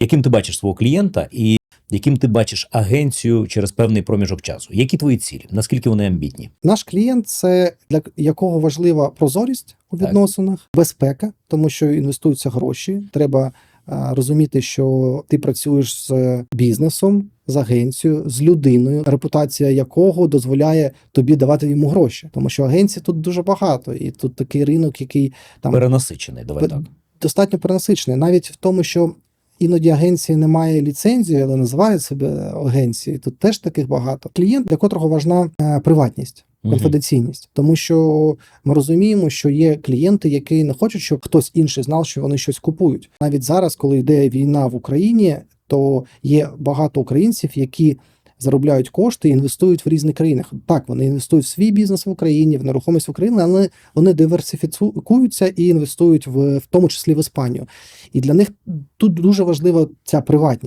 Яким ти бачиш свого клієнта і яким ти бачиш агенцію через певний проміжок часу? Які твої цілі? Наскільки вони амбітні? Наш клієнт це для якого важлива прозорість у Так. відносинах, безпека, тому що інвестуються гроші. Треба а, розуміти, що ти працюєш з бізнесом, з агенцією, з людиною, репутація якого дозволяє тобі давати йому гроші, тому що агенцій тут дуже багато, і тут такий ринок, який там Перенасичений, давай так. достатньо перенасичений, навіть в тому, що. Іноді агенції не має ліцензії, але називають себе агенції. Тут теж таких багато. Клієнт, для котрого важна е, приватність, конфіденційність, тому що ми розуміємо, що є клієнти, які не хочуть, щоб хтось інший знав, що вони щось купують. Навіть зараз, коли йде війна в Україні, то є багато українців, які заробляють кошти і інвестують в різних країнах. Так, вони інвестують в свій бізнес в Україні, в нерухомість в Україні, але вони диверсифікуються і інвестують в, в тому числі в Іспанію. І для них тут дуже важлива ця приватність.